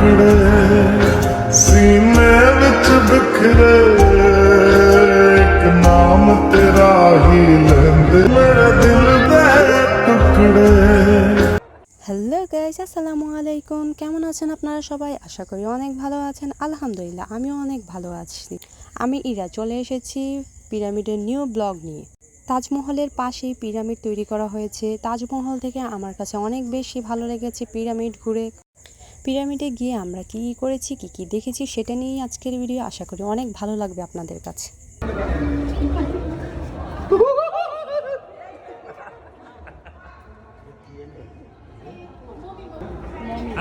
ਟੁਕੜੇ ਸੀਨੇ ਵਿੱਚ ਬਿਖਰੇ ਇੱਕ ਨਾਮ ਤੇਰਾ ਹੀ ਲੈਂਦੇ ਮੇਰੇ ਦਿਲ ਦੇ ਟੁਕੜੇ হ্যালো গাইজ আসসালামু আলাইকুম কেমন আছেন আপনারা সবাই আশা করি অনেক ভালো আছেন আলহামদুলিল্লাহ আমিও অনেক ভালো আছি আমি ইরা চলে এসেছি পিরামিডের নিউ ব্লগ নিয়ে তাজমহলের পাশেই পিরামিড তৈরি করা হয়েছে তাজমহল থেকে আমার কাছে অনেক বেশি ভালো লেগেছে পিরামিড ঘুরে পিরামিডে গিয়ে আমরা কী কী করেছি কী কী দেখেছি সেটা নিয়েই আজকের ভিডিও আশা করি অনেক ভালো লাগবে আপনাদের কাছে।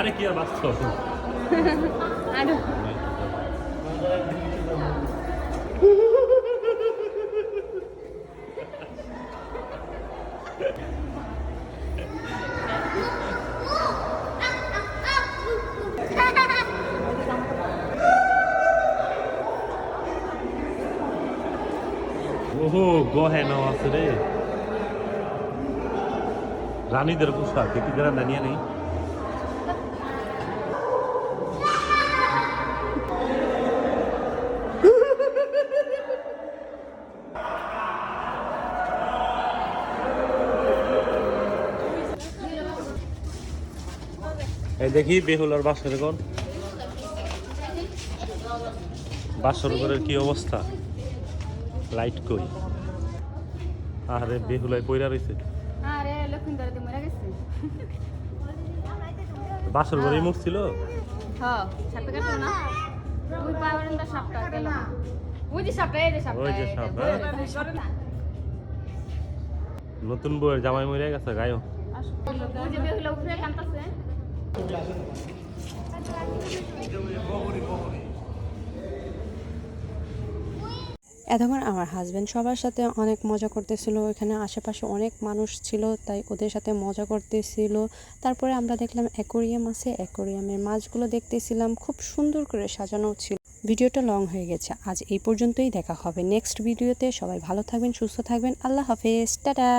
আরে কি আর বাস্তব ওহো গহেনাও আছে রে। রানীদের পোশাক কি গ্রান্ডা নিয়ে নেই? এই দেখি বেহুলার বাসর কোন বাসর ঘরের কি অবস্থা? লাইট কই? আরে বেহুলায় পয়রা রইছে। আরে লক্ষ্মীন্দর তো মরে গেছে। বাসর মুখ ছিল? হ্যাঁ সাপে কাটলো না। ওই পাওয়ারেন সাপটা গেল ওই যে সাপটা এই যে সাপটা ওই যে এই সাপ, যে। ওই সাপটা। নতুন বউয়ের জামাই মরে গেছে গায়ও ওই যে বেহুলা উপরে কান্তাছে এতক্ষণ আমার হাজব্যান্ড সবার সাথে অনেক মজা করতেছিল, এখানে আশেপাশে অনেক মানুষ ছিল, তাই ওদের সাথে মজা করতেছিল। তারপরে আমরা দেখলাম অ্যাকোরিয়াম আছে অ্যাকোরিয়ামের মাছগুলো দেখতেছিলাম, খুব সুন্দর করে সাজানো ছিল। ভিডিওটা লং হয়ে গেছে, আজ এই পর্যন্তই দেখা হবে নেক্সট ভিডিওতে সবাই ভালো থাকবেন, সুস্থ থাকবেন, আল্লাহ হাফেজ, টাটা!